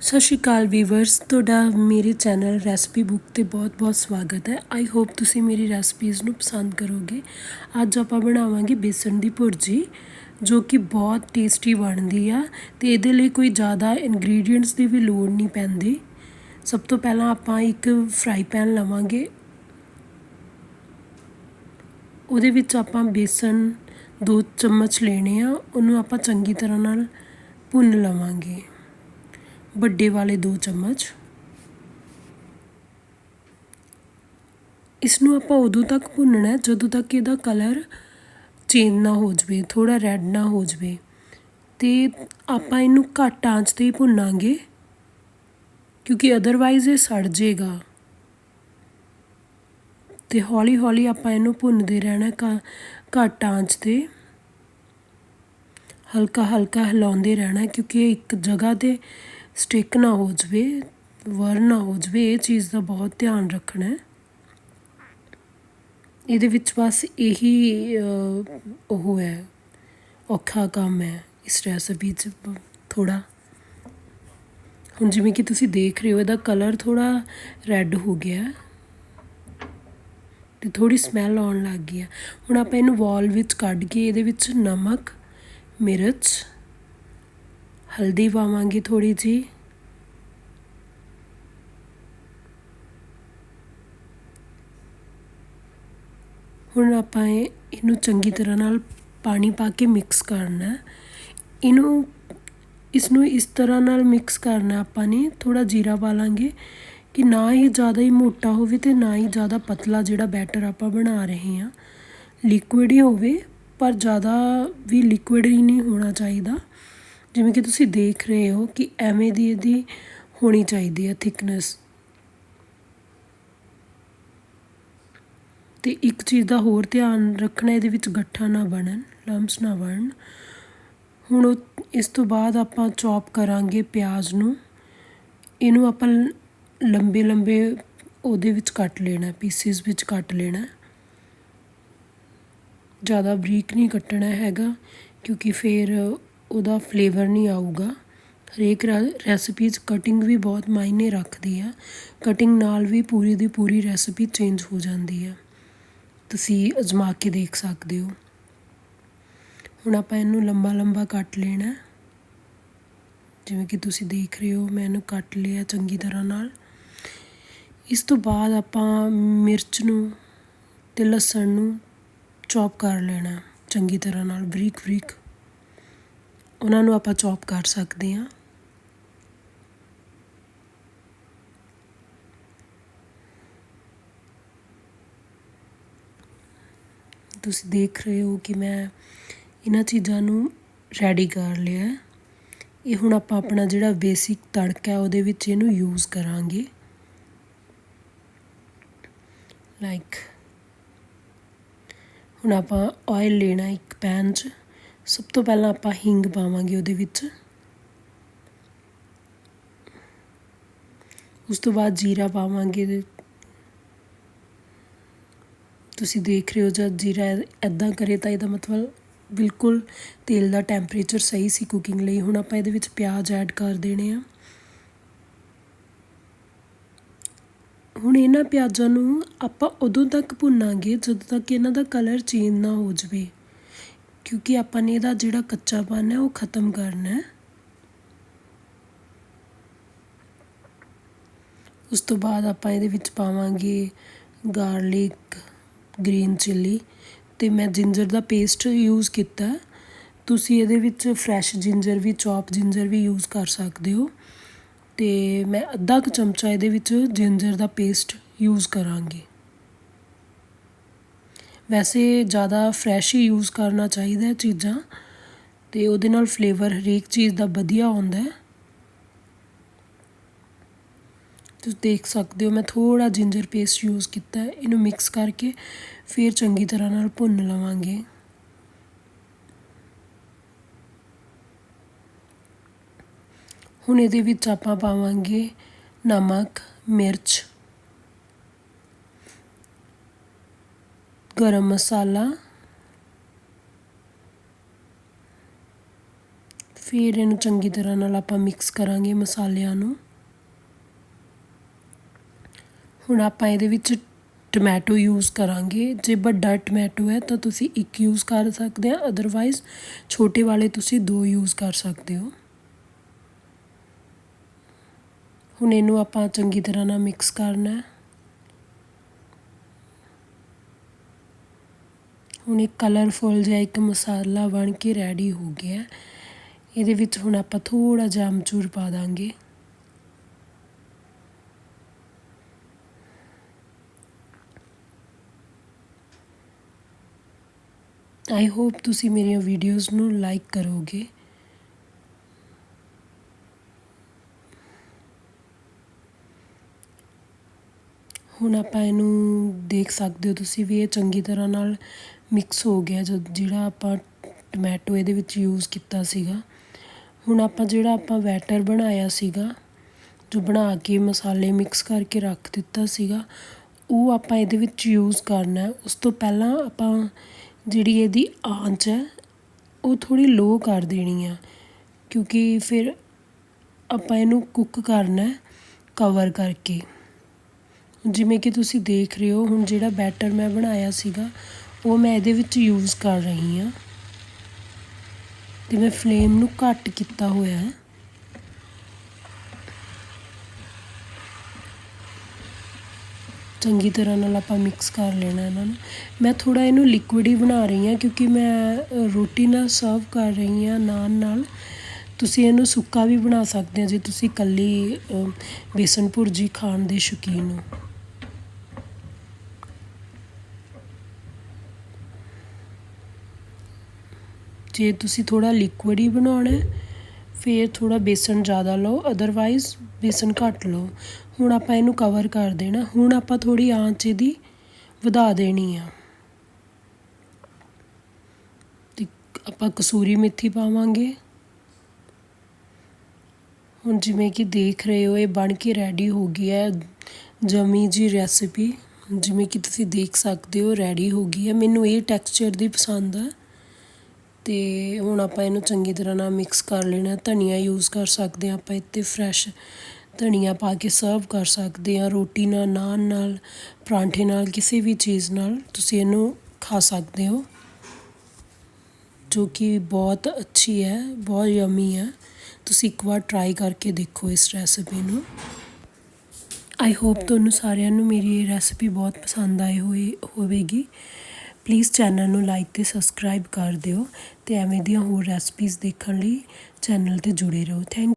ਸਤਿ ਸ਼੍ਰੀ ਅਕਾਲ ਵੀਵਰਸ ਤੁਹਾਡਾ ਮੇਰੇ ਚੈਨਲ ਰੈਸਪੀ ਬੁੱਕ ਤੇ ਬਹੁਤ-ਬਹੁਤ ਸਵਾਗਤ ਹੈ। ਆਈ ਹੋਪ ਤੁਸੀਂ ਮੇਰੀ ਰੈਸਪੀਜ਼ ਨੂੰ ਪਸੰਦ ਕਰੋਗੇ। ਅੱਜ ਆਪਾਂ ਬਣਾਵਾਂਗੇ ਬੇਸਣ ਦੀ ਭੁਰਜੀ, ਜੋ ਕਿ ਬਹੁਤ ਟੇਸਟੀ ਬਣਦੀ ਆ ਤੇ ਇਹਦੇ ਲਈ ਕੋਈ ਜ਼ਿਆਦਾ ਇਨਗਰੀਡੀਅੰਟਸ ਦੀ ਵੀ ਲੋੜ ਨਹੀਂ ਪੈਂਦੀ। ਸਭ ਤੋਂ ਪਹਿਲਾਂ ਆਪਾਂ ਇੱਕ ਫਰਾਈ ਪੈਨ ਲਵਾਂਗੇ। ਉਹਦੇ ਵਿੱਚ ਆਪਾਂ ਬੇਸਣ ਦੋ ਚਮਚ ਲੈਣੇ ਆ, ਉਹਨੂੰ ਆਪਾਂ ਚੰਗੀ ਤਰ੍ਹਾਂ ਨਾਲ ਭੁੰਨ ਲਵਾਂਗੇ। ਵੱਡੇ ਵਾਲੇ 2 ਚਮਚ। ਇਸ ਨੂੰ ਆਪਾਂ ਉਦੋਂ ਤੱਕ ਭੁੰਨਣਾ ਜਦੋਂ ਤੱਕ ਇਹਦਾ ਕਲਰ ਚੇਂਜ ਨਾ ਹੋ ਜਵੇ ਥੋੜਾ ਰੈੱਡ ਨਾ ਹੋ ਜਵੇ। ਤੇ ਆਪਾਂ ਇਹਨੂੰ ਘੱਟ ਆਂਚ ਤੇ ਹੀ ਭੁੰਨਾਂਗੇ, ਕਿਉਂਕਿ ਅਦਰਵਾਈਜ਼ ਇਹ ਸੜ ਜਾਏਗਾ ਤੇ ਹੌਲੀ ਹੌਲੀ ਆਪਾਂ ਇਹਨੂੰ ਭੁੰਨਦੇ ਰਹਿਣਾ ਘੱਟ ਆਂਚ ਤੇ। ਹਲਕਾ ਹਲਕਾ ਹਿਲਾਉਂਦੇ ਰਹਿਣਾ, ਕਿਉਂਕਿ ਇਹ ਇੱਕ ਜਗ੍ਹਾ ਤੇ ਸਟਿਕ ਨਾ ਹੋ ਜਵੇ, ਵਰ ਨਾ ਹੋ ਜਵੇ, ਇਹ ਚੀਜ਼ ਦਾ ਬਹੁਤ ਧਿਆਨ ਰੱਖਣਾ ਹੈ। ਇਹਦੇ ਵਿੱਚ ਬਸ ਇਹੀ ਉਹ ਹੈ, ਔਖਾ ਕੰਮ ਹੈ, ਇਸ ਰੈਸਪੀ 'ਚ ਥੋੜਾ ਹੁਣ ਜਿਵੇਂ ਕਿ ਤੁਸੀਂ ਦੇਖ ਰਹੇ ਹੋ, ਇਹਦਾ ਕਲਰ ਥੋੜਾ ਰੈੱਡ ਹੋ ਗਿਆ ਤੇ ਥੋੜੀ ਸਮੈਲ ਆਉਣ ਲੱਗ ਗਈ ਹੈ। ਹੁਣ ਆਪਾਂ ਇਹਨੂੰ ਵਾਲ ਵਿੱਚ ਕੱਢ ਕੇ ਇਹਦੇ ਵਿੱਚ ਨਮਕ, ਮਿਰਚ ਹਲਦੀ ਪਾਵਾਂਗੇ ਥੋੜੀ ਜੀ ਹੁਣ ਆਪਾਂ ਇਹਨੂੰ ਚੰਗੀ ਤਰ੍ਹਾਂ ਨਾਲ ਪਾਣੀ ਪਾ ਕੇ ਮਿਕਸ ਕਰਨਾ ਇਹਨੂੰ ਇਸ ਨੂੰ ਇਸ ਤਰ੍ਹਾਂ ਨਾਲ ਮਿਕਸ ਕਰਨਾ ਆਪਾਂ ਨੇ ਥੋੜਾ ਜੀਰਾ ਪਾ ਲਾਂਗੇ ਕਿ ਨਾ ਹੀ ਜ਼ਿਆਦਾ ਹੀ ਮੋਟਾ ਹੋਵੇ ਤੇ ਨਾ ਹੀ ਜ਼ਿਆਦਾ ਪਤਲਾ ਜਿਹੜਾ ਬੈਟਰ ਆਪਾਂ ਬਣਾ ਰਹੇ ਹਾਂ। ਲਿਕੁਇਡ ਹੀ ਹੋਵੇ, ਪਰ ਜ਼ਿਆਦਾ ਵੀ ਲਿਕੁਇਡ ਹੀ ਨਹੀਂ ਹੋਣਾ ਚਾਹੀਦਾ। ਜਿਵੇਂ ਕਿ ਤੁਸੀਂ ਦੇਖ ਰਹੇ ਹੋ ਕਿ ਐਵੇਂ ਦੀ ਇਹਦੀ ਹੋਣੀ ਚਾਹੀਦੀ ਹੈ ਥਿਕਨੈਸ। ਤੇ ਇੱਕ ਚੀਜ਼ ਦਾ ਹੋਰ ਧਿਆਨ ਰੱਖਣਾ, ਇਹਦੇ ਵਿੱਚ ਗੱਠਾ ਨਾ ਬਣਨ ਲੰਪਸ ਨਾ ਬਣਨ। ਹੁਣ ਇਸ ਤੋਂ ਬਾਅਦ ਆਪਾਂ ਚੌਪ ਕਰਾਂਗੇ ਪਿਆਜ਼ ਨੂੰ। ਇਹਨੂੰ ਆਪਾਂ ਲੰਬੇ ਲੰਬੇ ਉਹਦੇ ਵਿੱਚ ਕੱਟ ਲੈਣਾ, ਪੀਸਿਸ ਵਿੱਚ ਕੱਟ ਲੈਣਾ। ਜ਼ਿਆਦਾ ਬਰੀਕ ਨਹੀਂ ਕੱਟਣਾ ਹੈਗਾ, ਕਿਉਂਕਿ ਫਿਰ ਉਹਦਾ ਫਲੇਵਰ ਨਹੀਂ ਆਊਗਾ। ਹਰੇਕ ਰੈਸਪੀ 'ਚ ਕਟਿੰਗ ਵੀ ਬਹੁਤ ਮਾਇਨੇ ਰੱਖਦੀ ਆ। ਕਟਿੰਗ ਨਾਲ ਵੀ ਪੂਰੀ ਦੀ ਪੂਰੀ ਰੈਸਪੀ ਚੇਂਜ ਹੋ ਜਾਂਦੀ ਆ। ਤੁਸੀਂ ਅਜਮਾ ਕੇ ਦੇਖ ਸਕਦੇ ਹੋ। ਹੁਣ ਆਪਾਂ ਇਹਨੂੰ ਲੰਬਾ ਲੰਬਾ ਕੱਟ ਲੈਣਾ। ਜਿਵੇਂ ਕਿ ਤੁਸੀਂ ਦੇਖ ਰਹੇ ਹੋ, ਮੈਂ ਇਹਨੂੰ ਕੱਟ ਲਿਆ ਚੰਗੀ ਤਰ੍ਹਾਂ ਨਾਲ। ਇਸ ਤੋਂ ਬਾਅਦ ਆਪਾਂ ਮਿਰਚ ਨੂੰ ਤੇ ਲਸਣ ਨੂੰ ਚੌਪ ਕਰ ਲੈਣਾ। ਚੰਗੀ ਤਰ੍ਹਾਂ ਨਾਲ ਬਰੀਕ ਬਰੀਕ ਉਹਨਾਂ ਨੂੰ ਆਪਾਂ ਚੌਪ ਕਰ ਸਕਦੇ ਹਾਂ। ਤੁਸੀਂ ਦੇਖ ਰਹੇ ਹੋ ਕਿ ਮੈਂ ਇਹਨਾਂ ਚੀਜ਼ਾਂ ਨੂੰ ਰੈਡੀ ਕਰ ਲਿਆ ਇਹ ਹੁਣ ਆਪਾਂ ਆਪਣਾ ਜਿਹੜਾ ਬੇਸਿਕ ਤੜਕਾ ਹੈ, ਉਹਦੇ ਵਿੱਚ ਇਹਨੂੰ ਯੂਜ਼ ਕਰਾਂਗੇ। ਲਾਈਕ ਹੁਣ ਆਪਾਂ ਆਇਲ ਲੈਣਾ ਇੱਕ ਪੈਨ 'ਚ। ਸਭ ਤੋਂ ਪਹਿਲਾਂ ਆਪਾਂ ਹਿੰਗ ਪਾਵਾਂਗੇ ਉਹਦੇ ਵਿੱਚ। ਉਸ ਤੋਂ ਬਾਅਦ ਜੀਰਾ ਪਾਵਾਂਗੇ। ਤੁਸੀਂ ਦੇਖ ਰਹੇ ਹੋ ਜਦ ਜੀਰਾ ਐਦਾਂ ਕਰੇ ਤਾਂ ਇਹਦਾ ਮਤਲਬ ਬਿਲਕੁਲ ਤੇਲ ਦਾ ਟੈਂਪਰੇਚਰ ਸਹੀ ਸੀ ਕੁਕਿੰਗ ਲਈ। ਹੁਣ ਆਪਾਂ ਇਹਦੇ ਵਿੱਚ ਪਿਆਜ਼ ਐਡ ਕਰ ਦੇਣੇ ਆ। ਹੁਣ ਇਹਨਾਂ ਪਿਆਜ਼ਾਂ ਨੂੰ ਆਪਾਂ ਉਦੋਂ ਤੱਕ ਭੁੰਨਾਂਗੇ ਜਦੋਂ ਤੱਕ ਇਹਨਾਂ ਦਾ ਕਲਰ ਚੇਂਜ ਨਾ ਹੋ ਜਵੇ। ਕਿਉਂਕਿ ਆਪਾਂ ਨੇ ਇਹਦਾ ਜਿਹੜਾ ਕੱਚਾਪਨ ਹੈ, ਉਹ ਖਤਮ ਕਰਨਾ ਹੈ। ਉਸ ਤੋਂ ਬਾਅਦ ਆਪਾਂ ਇਹਦੇ ਵਿੱਚ ਪਾਵਾਂਗੇ ਗਾਰਲਿਕ ਗ੍ਰੀਨ ਚਿੱਲੀ ਤੇ ਮੈਂ ਜਿੰਜਰ ਦਾ ਪੇਸਟ ਯੂਜ਼ ਕੀਤਾ। ਤੁਸੀਂ ਇਹਦੇ ਵਿੱਚ ਫਰੈਸ਼ ਜਿੰਜਰ ਵੀ, ਚੌਪ ਜਿੰਜਰ ਵੀ ਯੂਜ਼ ਕਰ ਸਕਦੇ ਹੋ। ਤੇ ਮੈਂ ਅੱਧਾ ਕੁ ਚਮਚਾ ਇਹਦੇ ਵਿੱਚ ਜਿੰਜਰ ਦਾ ਪੇਸਟ ਯੂਜ਼ ਕਰਾਂਗੀ। ਵੈਸੇ ਜ਼ਿਆਦਾ ਫਰੈਸ਼ ਹੀ ਯੂਜ਼ ਕਰਨਾ ਚਾਹੀਦਾ ਚੀਜ਼ਾਂ ਅਤੇ ਉਹਦੇ ਨਾਲ ਫਲੇਵਰ ਹਰੇਕ ਚੀਜ਼ ਦਾ ਵਧੀਆ ਆਉਂਦਾ ਤੁਸੀਂ ਦੇਖ ਸਕਦੇ ਹੋ ਮੈਂ ਥੋੜ੍ਹਾ ਜਿੰਜਰ ਪੇਸਟ ਯੂਜ਼ ਕੀਤਾ ਇਹਨੂੰ ਮਿਕਸ ਕਰਕੇ ਫਿਰ ਚੰਗੀ ਤਰ੍ਹਾਂ ਨਾਲ ਭੁੰਨ ਲਵਾਂਗੇ। ਹੁਣ ਇਹਦੇ ਵਿੱਚ ਆਪਾਂ ਪਾਵਾਂਗੇ ਨਮਕ, ਮਿਰਚ ਗਰਮ ਮਸਾਲਾ। ਫਿਰ ਇਹਨੂੰ ਚੰਗੀ ਤਰ੍ਹਾਂ ਨਾਲ ਆਪਾਂ ਮਿਕਸ ਕਰਾਂਗੇ ਮਸਾਲਿਆਂ ਨੂੰ। ਹੁਣ ਆਪਾਂ ਇਹਦੇ ਵਿੱਚ ਟੋਮੈਟੋ ਯੂਜ਼ ਕਰਾਂਗੇ। ਜੇ ਵੱਡਾ ਟੋਮੈਟੋ ਹੈ ਤਾਂ ਤੁਸੀਂ ਇੱਕ ਯੂਜ਼ ਕਰ ਸਕਦੇ ਆ ਅਦਰਵਾਈਜ਼ ਛੋਟੇ ਵਾਲੇ ਤੁਸੀਂ ਦੋ ਯੂਜ਼ ਕਰ ਸਕਦੇ ਹੋ। ਹੁਣ ਇਹਨੂੰ ਆਪਾਂ ਚੰਗੀ ਤਰ੍ਹਾਂ ਨਾਲ ਮਿਕਸ ਕਰਨਾ ਹੈ। ਹੁਣ ਇੱਕ ਕਲਰਫੁਲ ਜਿਹਾ ਇੱਕ ਮਸਾਲਾ ਬਣ ਕੇ ਰੈਡੀ ਹੋ ਗਿਆ ਇਹਦੇ ਵਿੱਚ ਹੁਣ ਆਪਾਂ ਥੋੜਾ ਜਿਹਾ ਅਮਚੂਰ ਪਾ ਦਾਂਗੇ। ਆਈ ਹੋਪ ਤੁਸੀਂ ਮੇਰੀਆਂ ਵੀਡੀਓਜ਼ ਨੂੰ ਲਾਈਕ ਕਰੋਗੇ। ਹੁਣ ਆਪਾਂ ਇਹਨੂੰ ਦੇਖ ਸਕਦੇ ਹੋ ਤੁਸੀਂ ਵੀ ਇਹ ਚੰਗੀ ਤਰ੍ਹਾਂ ਨਾਲ ਮਿਕਸ ਹੋ ਗਿਆ ਜਦ ਜਿਹੜਾ ਆਪਾਂ ਟਮੈਟੋ ਇਹਦੇ ਵਿੱਚ ਯੂਜ਼ ਕੀਤਾ ਸੀਗਾ। ਹੁਣ ਆਪਾਂ ਜਿਹੜਾ ਆਪਾਂ ਬੈਟਰ ਬਣਾਇਆ ਸੀਗਾ, ਜੋ ਬਣਾ ਕੇ ਮਸਾਲੇ ਮਿਕਸ ਕਰਕੇ ਰੱਖ ਦਿੱਤਾ ਸੀਗਾ, ਉਹ ਆਪਾਂ ਇਹਦੇ ਵਿੱਚ ਯੂਜ਼ ਕਰਨਾ ਉਸ ਤੋਂ ਪਹਿਲਾਂ ਆਪਾਂ ਜਿਹੜੀ ਇਹਦੀ ਆਂਚ ਹੈ, ਉਹ ਥੋੜੀ ਲੋ ਕਰ ਦੇਣੀ ਆ ਕਿਉਂਕਿ ਫਿਰ ਆਪਾਂ ਇਹਨੂੰ ਕੁੱਕ ਕਰਨਾ ਕਵਰ ਕਰਕੇ। ਜਿਵੇਂ ਕਿ ਤੁਸੀਂ ਦੇਖ ਰਹੇ ਹੋ, ਹੁਣ ਜਿਹੜਾ ਬੈਟਰ ਮੈਂ ਬਣਾਇਆ ਸੀਗਾ ਉਹ ਮੈਂ ਇਹਦੇ ਵਿੱਚ ਯੂਜ਼ ਕਰ ਰਹੀ ਹਾਂ। ਤੇ ਮੈਂ ਫਲੇਮ ਨੂੰ ਘੱਟ ਕੀਤਾ ਹੋਇਆ ਹੈ। ਚੰਗੀ ਤਰ੍ਹਾਂ ਨਾਲ ਆਪਾਂ ਮਿਕਸ ਕਰ ਲੈਣਾ ਇਹਨਾਂ ਨੂੰ। ਮੈਂ ਥੋੜਾ ਇਹਨੂੰ ਲਿਕੁਇਡ ਹੀ ਬਣਾ ਰਹੀ ਹਾਂ ਕਿਉਂਕਿ ਮੈਂ ਰੋਟੀ ਨਾਲ ਸਰਵ ਕਰ ਰਹੀ ਹਾਂ ਨਾਨ ਨਾਲ। ਤੁਸੀਂ ਇਹਨੂੰ ਸੁੱਕਾ ਵੀ ਬਣਾ ਸਕਦੇ ਹੋ ਜੇ ਤੁਸੀਂ ਕੱਲੀ ਬੇਸਨ ਭੁਰਜੀ ਖਾਣ ਦੇ ਸ਼ੌਕੀਨ ਹੋ। ਜੇ ਤੁਸੀਂ ਥੋੜ੍ਹਾ ਲਿਕੁਇਡ ਹੀ ਬਣਾਉਣਾ ਫਿਰ ਥੋੜ੍ਹਾ ਬੇਸਨ ਜ਼ਿਆਦਾ ਲਓ ਅਦਰਵਾਈਜ਼ ਬੇਸਨ ਘੱਟ ਲਓ। ਹੁਣ ਆਪਾਂ ਇਹਨੂੰ ਕਵਰ ਕਰ ਦੇਣਾ। ਹੁਣ ਆਪਾਂ ਥੋੜ੍ਹੀ ਆਂਚ ਇਹਦੀ ਵਧਾ ਦੇਣੀ ਆ। ਅਤੇ ਆਪਾਂ ਕਸੂਰੀ ਮੇਥੀ ਪਾਵਾਂਗੇ। ਹੁਣ ਜਿਵੇਂ ਕਿ ਦੇਖ ਰਹੇ ਹੋ, ਇਹ ਬਣ ਕੇ ਰੈਡੀ ਹੋ ਗਈ ਹੈ। ਜਮੀ ਜੀ ਰੈਸਿਪੀ ਜਿਵੇਂ ਕਿ ਤੁਸੀਂ ਦੇਖ ਸਕਦੇ ਹੋ ਰੈਡੀ ਹੋ ਗਈ ਹੈ। ਮੈਨੂੰ ਇਹ ਟੈਕਸਚਰ ਦੀ ਪਸੰਦ ਹੈ ਤੇ ਹੁਣ ਆਪਾਂ ਇਹਨੂੰ ਚੰਗੀ ਤਰ੍ਹਾਂ ਨਾਲ ਮਿਕਸ ਕਰ ਲੈਣਾ ਧਨੀਆ ਯੂਜ਼ ਕਰ ਸਕਦੇ ਆ ਆਪਾਂ ਇੱਥੇ ਫਰੈਸ਼ ਧਨੀਆ ਪਾ ਕੇ ਸਰਵ ਕਰ ਸਕਦੇ ਆ ਰੋਟੀ ਨਾਲ ਨਾਨ ਨਾਲ ਪਰਾਂਠੇ ਨਾਲ ਕਿਸੇ ਵੀ ਚੀਜ਼ ਨਾਲ ਤੁਸੀਂ ਇਹਨੂੰ ਖਾ ਸਕਦੇ ਹੋ ਜੋ ਕਿ ਬਹੁਤ ਅੱਛੀ ਹੈ ਬਹੁਤ ਯਮੀ ਹੈ। ਤੁਸੀਂ ਇੱਕ ਵਾਰ ਟਰਾਈ ਕਰਕੇ ਦੇਖੋ ਇਸ ਰੈਸਿਪੀ ਨੂੰ। ਆਈ ਹੋਪ ਤੁਹਾਨੂੰ ਸਾਰਿਆਂ ਨੂੰ ਮੇਰੀ ਇਹ ਰੈਸਿਪੀ ਬਹੁਤ ਪਸੰਦ ਆਈ ਹੋਈ ਹੋਵੇਗੀ। ਪਲੀਜ਼ ਚੈਨਲ ਨੂੰ ਲਾਈਕ ਤੇ ਸਬਸਕ੍ਰਾਈਬ ਕਰ ਦਿਓ ਤੇ ਐਵੇਂ ਦੀਆਂ ਹੋਰ ਰੈਸਪੀਜ਼ ਦੇਖਣ ਲਈ ਚੈਨਲ ਤੇ ਜੁੜੇ ਰਹੋ। ਥੈਂਕ